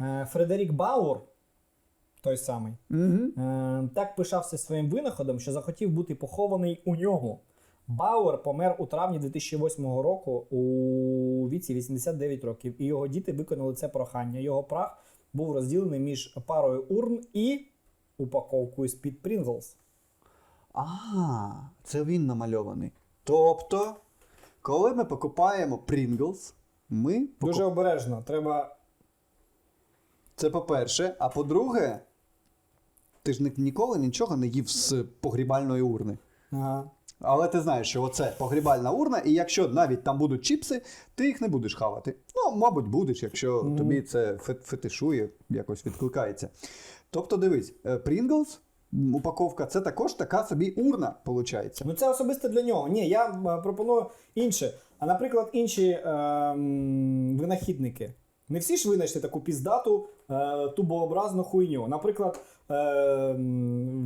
Е, Фредерік Бауер, той самий, Угу. так пишався своїм винаходом, що захотів бути похований у нього. Бауер помер у травні 2008 року у віці 89 років, і його діти виконали це прохання. Його прах був розділений між парою урн і упаковкою з-під Pringles. А, це він намальований. Тобто, коли ми покупаємо Pringles, ми покуп- Дуже обережно. Треба. Це по-перше. А по-друге, ти ж ніколи нічого не їв з погрібальної урни. Ага. Але ти знаєш, що оце погрібальна урна, і якщо навіть там будуть чіпси, ти їх не будеш хавати. Ну, мабуть, будеш, якщо Мгм. тобі це фе- фетишує, якось відкликається. Тобто, дивись, е, Pringles, упаковка, це також така собі урна, виходить. Ну це особисто для нього. Ні, я е, пропоную інше. А наприклад, інші е, м, винахідники. Не всі ж винайшли таку піздату е, тубообразну хуйню. Наприклад, е,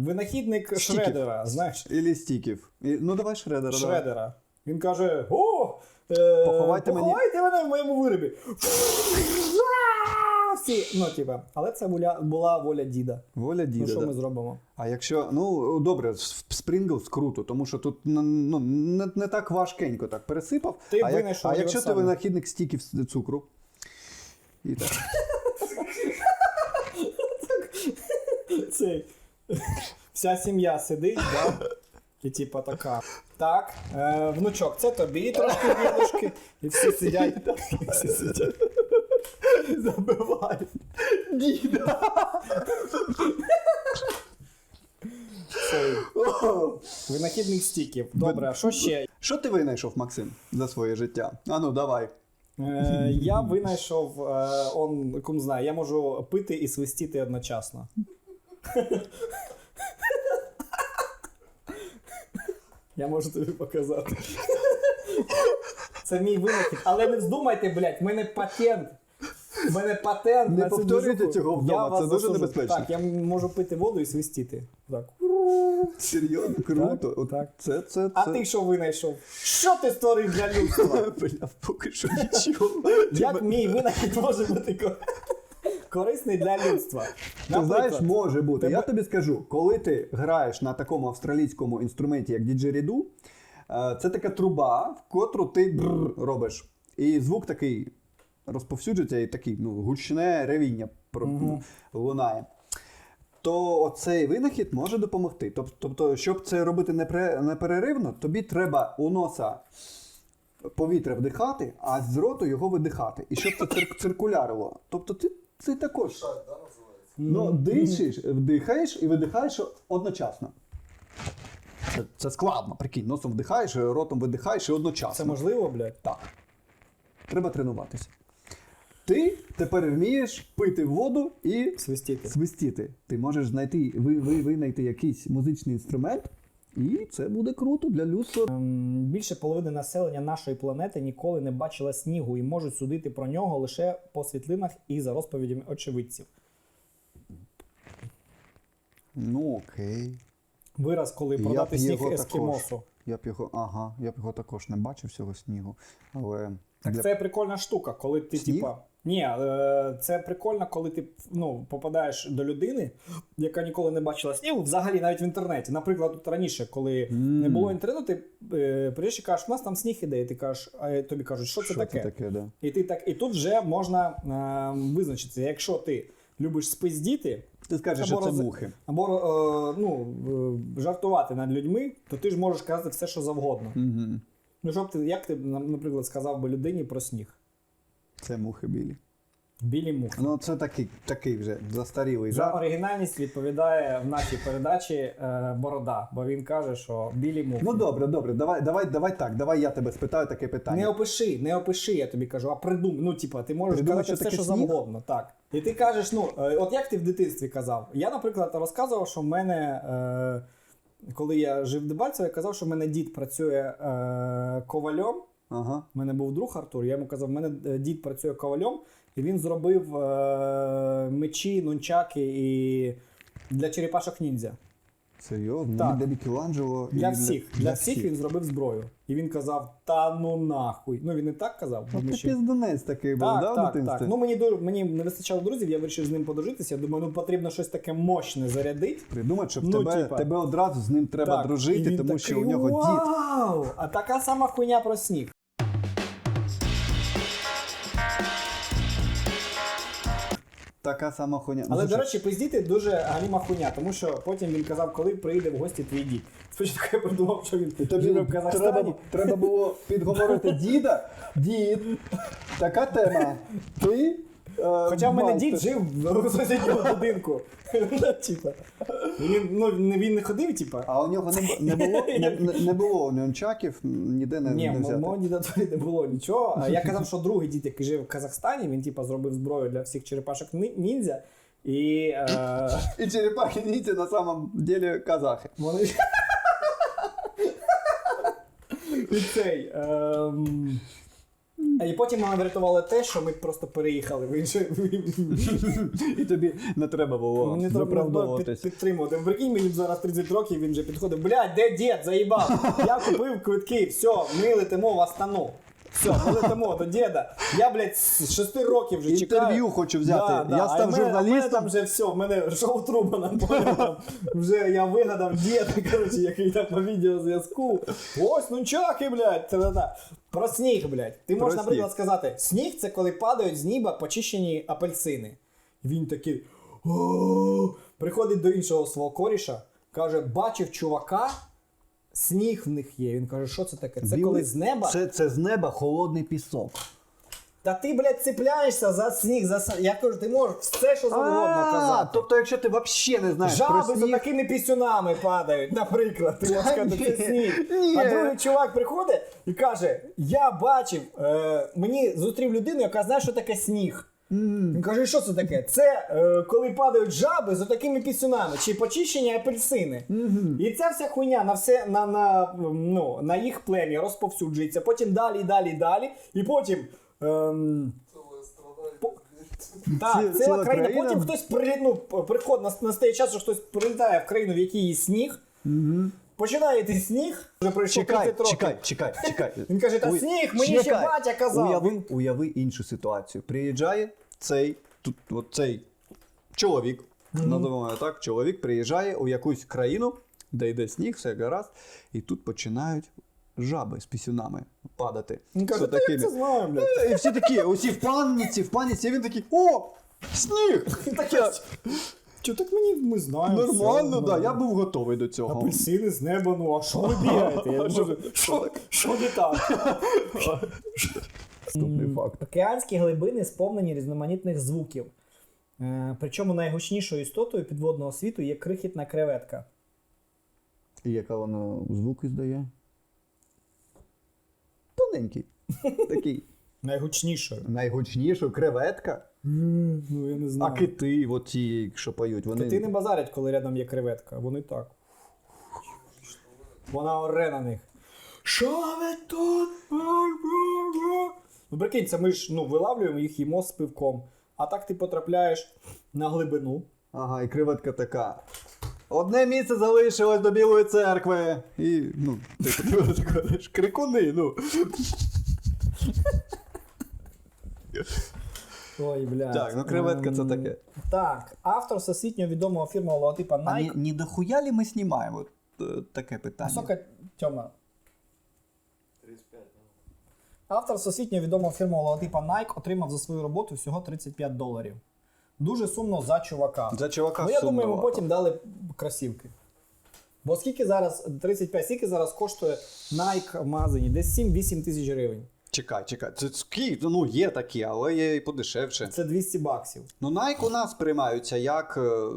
винахідник Стіків. Шредера, знаєш, Ілі стіків. І, ну, давай шредера. давай. Шредера. Він каже: О! Е, Поховайте мені- поховайте мене в моєму виробі. Всі, ну, типа, але це була, була воля діда. Воля Ну, що да. ми зробимо? А якщо, ну добре, з круто, тому що тут ну, ну, не, не так важкенько так пересипав. Ти а, як, винайшов а якщо ти універсальний. винахідник стіків з цукру. І так. Цей. Вся сім'я сидить, да? І типа така. Так, е, внучок, це тобі трошки дідушки. І всі сидять. І всі сидять. Забивай. Діда. Цей. Винахідник стіків. Добре, а що ще? Що ти винайшов, Максим, за своє життя? Ану, давай. Е, я винайшов, е, он, кум знає, я можу пити і свистіти одночасно. Я можу тобі показати. Це мій винахід. Але не вздумайте, блядь, в мене патент. В мене патент. Не на цю повторюйте цього вдома, Я це вас дуже засуджу. небезпечно. Так, я можу пити воду і свистіти. Так. Серйозно, круто. От так. Це, це, це. А ти що винайшов? Що ти створив для людства? Бля, поки що нічого. Як мій винахід може бути ко- корисний для людства? Ти знаєш, Наприклад, може бути. Я тобі скажу, коли ти граєш на такому австралійському інструменті, як діджеріду, це така труба, в котру ти бррр робиш. І звук такий розповсюджується, і такий ну, гучне ревіння про- лунає. То оцей винахід може допомогти. Тоб- Тобто, щоб це робити непереривно, тобі треба у носа повітря вдихати, а з роту його видихати. І щоб це цир- циркулярило. Тобто ти, ти також. Ну, дишиш, вдихаєш і видихаєш одночасно. Це, це складно, прикинь, носом вдихаєш, ротом видихаєш і одночасно. Це можливо, блядь? Так. Треба тренуватися. Ти тепер вмієш пити воду і Свистіти. свистіти. Ти можеш знайти, ви, ви, винайти якийсь музичний інструмент, і це буде круто для людства. Ем, Більше половини населення нашої планети ніколи не бачила снігу і можуть судити про нього лише по світлинах і за розповідями очевидців. Ну окей. Вираз, коли продати сніг його ескімосу. Я б його, ага, я б його також не бачив цього снігу. Але Так для- це прикольна штука, коли ти, Сніг? типа. Ні, це прикольно, коли ти ну, попадаєш до людини, яка ніколи не бачила снігу, взагалі навіть в інтернеті. Наприклад, от раніше, коли М. не було інтернету, ти е, приїжджаєш і кажеш, у нас там сніг іде, і ти кажеш, а тобі кажуть, що це що таке? це таке, да. І ти так, і тут вже можна е, визначитися, якщо ти любиш спиздіти Ти скажеш, Або що це мухи. або е, ну, е, жартувати над людьми, то ти ж можеш казати все, що завгодно. Угу. Ну, щоб ти, як ти, наприклад, сказав би людині про сніг? Це мухи білі. Білі мухи. Ну, це такий, такий вже застарілий За жарт. оригінальність відповідає в нашій передачі е, Борода, бо він каже, що білі мухи. Ну добре, добре, давай, давай, давай так. Давай я тебе спитаю таке питання. Не опиши, не опиши, я тобі кажу, а придум. Ну, типа, ти можеш Придумай, казати що все, таке що сніг? завгодно. Так. І ти кажеш, ну, е, от як ти в дитинстві казав? Я, наприклад, розказував, що в мене, е, коли я жив в Дебальцево, я казав, що в мене дід працює е, ковальом. Ага. У мене був друг Артур, я йому казав, в мене е, дід працює ковалем, і він зробив е, мечі, нунчаки і для черепашок ніндзя. Серйозно? Так. Для Мікеланджело Для всіх. Для всіх він зробив зброю. І він казав: та ну нахуй. Ну він не так казав. Ну, ти що- піздунець такий був, да, Так, в так, дитинстві? так. Ну мені ду- мені не вистачало друзів, я вирішив з ним подружитися. Я думаю, ну потрібно щось таке мощне зарядити. Придумати, щоб Ну, тебе, типа. тебе одразу з ним треба Так, дружити, тому що у нього дід. Вау! А така сама хуйня про сніг. Така сама хуйня. Ну, Але, до речі, пиздіти дуже галіма хуйня, тому що потім він казав, коли прийде в гості твій дід. Спочатку я подумав, що він Тобі в Казахстані. треба, треба було підговорити діда. Дід, така тема. Ти. Е, Хоча в мене дід жив в сусідньому будинку. Він, ну, він не ходив, типа. А у нього не, було не, було нюнчаків, ніде не, Ні, мого діда тоді не було нічого. А Я казав, що другий дід, який жив в Казахстані, він типа зробив зброю для всіх черепашок ніндзя. І е, І черепахи ніндзя на самом деле казахи. вони. І цей. І потім мене врятувало те, що ми просто переїхали в інше. І тобі не треба було Не виправдовуватись. під, підтримувати. Прикинь, мені зараз 30 років, він вже підходить. Блядь, де дід? Заїбав. Я купив квитки, все, ми летимо в Астану. Все, летимо до діда. Я, блядь, з 6 років вже чекаю. Інтерв'ю хочу взяти. Да, да. Я А став в мене- а в мене журналістом. там вже все, в мене шоу Трубана, поняв, там вже я вигадав діда, коротше, який там по відеозв'язку. Ось нунчаки, блядь. Та-та-та. Про сніг, блядь. Ти Про можеш, сніг. наприклад, сказати, сніг це коли падають з неба почищені апельсини. Він такий. Приходить до іншого свого коріша, каже: бачив чувака, сніг в них є. Він каже, що це таке? Це Білий- коли з неба. Це, це з неба холодний пісок. Та ти, блядь, цепляєшся за сніг, за са- Я кажу, ти можеш все, що завгодно А, казати. Тобто, якщо ти взагалі не знаєш про Жаби з сніг, такими пісюнами падають, наприклад. Ти можеш сказати, це сніг. ні. А другий чувак приходить і каже: Я бачив, е, мені зустрів людину, яка знає, що таке сніг. Він каже, що це таке? Це е, коли падають жаби з такими пісюнами, чи почищені апельсини. І ця вся хуйня на все на, на, ну, на їх плем'я розповсюджується, потім далі, далі, далі. І потім. Ем, по- так, ціла, ціла країна. країна. Потім хтось при, ну, приход, нас- настає час, що хтось прилітає в країну, в якій є сніг. Починає йти сніг, вже пройшло Чекай, 30 років. чекай, чекай, чекай. Він каже, та сніг, мені ще батя казав. Уяви, уяви іншу ситуацію. Приїжджає цей, тут, от цей чоловік, називаємо так, чоловік приїжджає у якусь країну, де йде сніг, все гаразд, і тут починають жаби з пісюнами падати. Каже, та як це знаю, блядь. Е, І всі такі, усі в паніці, в паніці, і він такий, о, сніг! Таке, Чо так мені ми знаємо. Нормально, все, да, я був готовий до цього. Апельсини з неба, ну а що ви бігаєте? Що не так? Наступний факт. Океанські глибини сповнені різноманітних звуків. Е, Причому найгучнішою істотою підводного світу є крихітна креветка. І яка вона звуки здає? Тоненький. Такий. Найгучнішою. Найгучніша креветка. Ну я не А знаю. кити, от ті, що поють, вони. Кити не базарять, коли рядом є креветка. Вони так. Вона оре на них. Що ви тут? Ну, прикинь, ми ж ну, вилавлюємо їх їмо з пивком. А так ти потрапляєш на глибину. Ага, і креветка така. Одне місце залишилось до Білої церкви. І, ну, ти подивишся, крикуни, ну. Ой, блядь. Так, ну креветка це таке. Так, автор всесвітньо відомого фірмового логотипа А Nike. не, не дохуя ли ми знімаємо? От, е, таке питання. Висока Тьома. Автор всесвітньо відомого фірмового логотипа Nike отримав за свою роботу всього 35 доларів. Дуже сумно за чувака. За чувака Ну, я думаю, сумно. йому потім дали кросівки. Бо скільки зараз, 35, скільки зараз коштує Nike в магазині? Десь 7-8 тисяч гривень. Чекай, чекай. Це скільки? Ну, є такі, але є і подешевше. Це 200 баксів. Ну, Nike у нас сприймаються як е,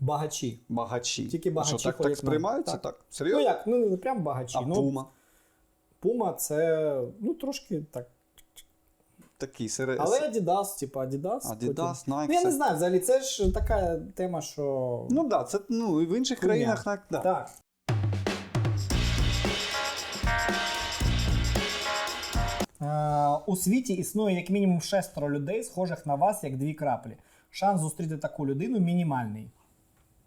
Багачі. багачі. Тільки багачі Що, так, ходять так на- сприймаються? так. Так. Ну як, ну не прям багачі. а ну, Puma? Puma це ну трошки так. Такий серед... Але Adidas, типа Adidas. Adidas, потім- Nike, Ну, я не знаю, взагалі, це ж така тема, що. Ну так, да, це ну, і в інших Хуйня. країнах так. Да. Так. Е, у світі існує як мінімум шестеро людей, схожих на вас, як дві краплі. Шанс зустріти таку людину мінімальний.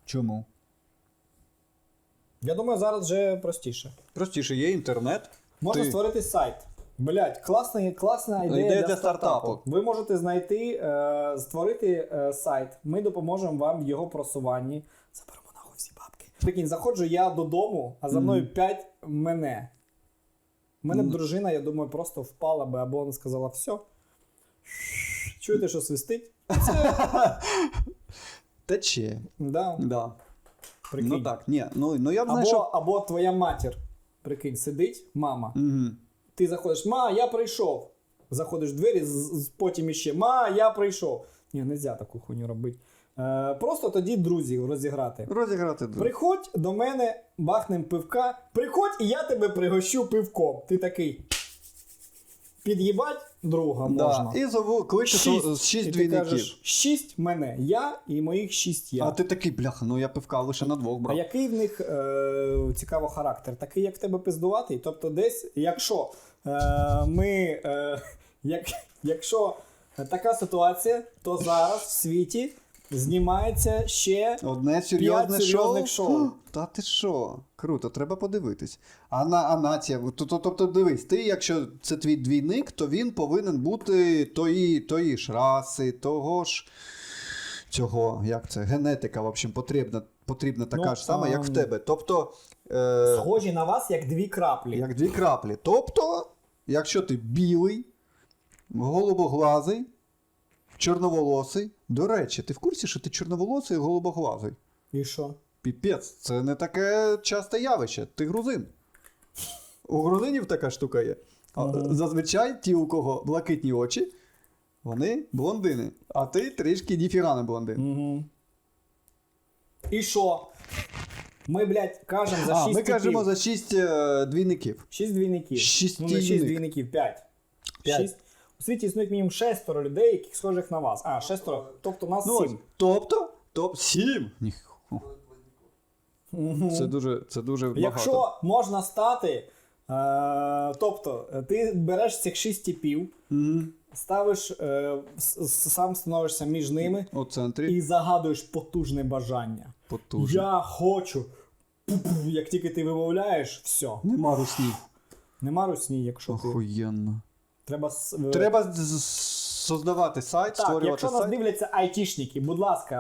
Чому? Я думаю, зараз вже простіше. Простіше, є інтернет. Можна Ти- створити сайт. Блять, класна, класна ідея, Ідея для, для стартапу. стартапу. Ви можете знайти, е, створити е, сайт. Ми допоможемо вам в його просуванні. Заберемо нахуй всі бабки. Прикинь, заходжу я додому, а за мною 5 мене. У мене б Ну. дружина, я думаю, просто впала би або вона сказала все. Чуєте, що свистить? Тече. Да, Да. прикинь. Ну так, ні. Ну, ну я б або, знайшов. або твоя матір, прикинь, сидить, мама. Угу. Ти заходиш, ма, я прийшов. Заходиш в двері, потім іще, ма, я прийшов. Ні, не можна таку хуйню робити. Е, просто тоді друзі розіграти. Розіграти друг. Приходь до мене, бахнем пивка. Приходь, і я тебе пригощу пивком. Ти такий. Під'їбать друга можна. І зову кличе шість, шість двійників. шість мене, я і моїх шість я. А ти такий, бляха, ну я пивка лише на двох А який в них е, цікаво характер? Такий, як в тебе пиздуватий? Тобто, десь, якщо е, ми. Е, як, якщо така ситуація, то зараз в світі знімається ще. Одне серйозне П'ять серйозних шоу. Та ти що? Круто, треба подивитись. А на а нація, то- то- тобто дивись, ти, якщо це твій двійник, то він повинен бути тої, тої ж раси, того ж цього, як це, генетика, в общем, потрібна, потрібна така Ну, ж сама, як в тебе. Тобто. Е, Схожі на вас, як дві краплі. Як дві краплі. Тобто, якщо ти білий, голубоглазий, чорноволосий. До речі, ти в курсі, що ти чорноволосий і голубоглазий? І що? Піпець, це не таке часте явище. Ти грузин. У грузинів така штука є. А, Мгм. Зазвичай ті, у кого блакитні очі, вони блондини. А ти трішки ніфіга не блондин. Угу. І що? Ми, блядь, кажемо за а, ми кажемо за шість е, двійників. Шість двійників. Шість ну, не шість двійник. двійників, п'ять. П'ять. Шість. У світі існує як мінімум шестеро людей, яких схожих на вас. А, шестеро. Тобто нас Ну, сім. тобто, топ сім. Ніху. Це дуже, це дуже багато. Якщо можна стати, е, тобто е, ти береш цих шість типів, Мгм. ставиш, е, с- с- сам становишся між ними У центрі і загадуєш потужне бажання. потужно. Я хочу. Пу-пу. Як тільки ти вимовляєш, все. Нема руснів. Нема русні, якщо ти. Охуєнно. Треба. Треба создавати сайт, Так, створювати якщо нас дивляться айтішники, будь ласка,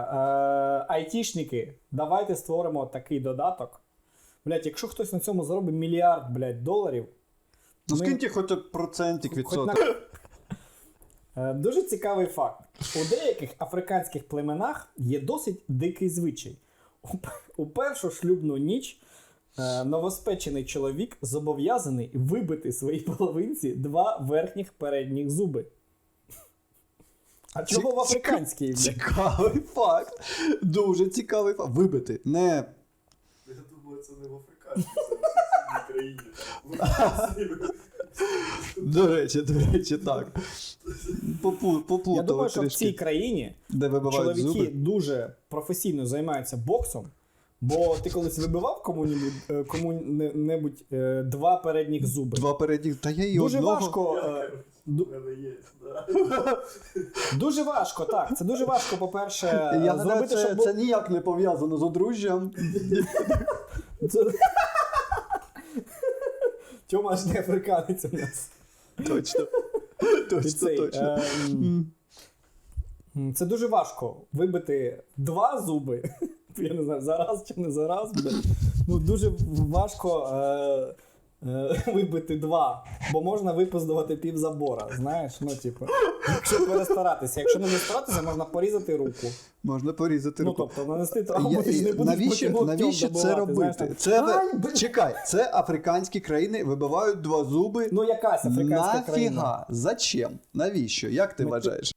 е, айтішники, давайте створимо такий додаток. Блять, якщо хтось на цьому заробить мільярд блядь, доларів, Ну ми- скиньте хоч процентик Хоч на... Е, Дуже цікавий факт. У деяких африканських племенах є досить дикий звичай. У, першу шлюбну ніч новоспечений чоловік зобов'язаний вибити своїй половинці два верхніх передніх зуби. А чого в африканській? Цікавий факт. Дуже цікавий факт. Вибити. Не. Я думаю, це не в Африканській, це в країні. До речі, до речі, так. Попу- Я думаю, що в цій країні чоловіки дуже професійно займаються боксом. Бо ти колись вибивав кому-небудь, е, кому-небудь е, два передніх зуби. Два передні. Та я і Дуже одного. важко. Е, ду- є, да. Дуже важко, так. Це дуже важко, по-перше, Я гадаю, зробити, це, щоб це ніяк не пов'язано з одружжям. Це- Тьома ж не африканець у нас. Точно. Точно, цей, точно. ем, Це дуже важко вибити два зуби. Я не знаю, зараз чи не зараз. блядь. Ну, дуже важко е, е, вибити два, бо можна випиздувати пів забора. Знаєш, ну, типу, якщо перестаратися. Якщо не старатися, можна порізати руку. Можна порізати Ну, руку. тобто, нанести травму, Я- ти не будеш навіщо локтем навіщо це добивати, знаєш, робити? там, Це ви- «Ай, блядь». чекай, це африканські країни вибивають два зуби. Ну, якась африканська країна. Нафіга? Зачем? Навіщо? Як ти Ми- вважаєш?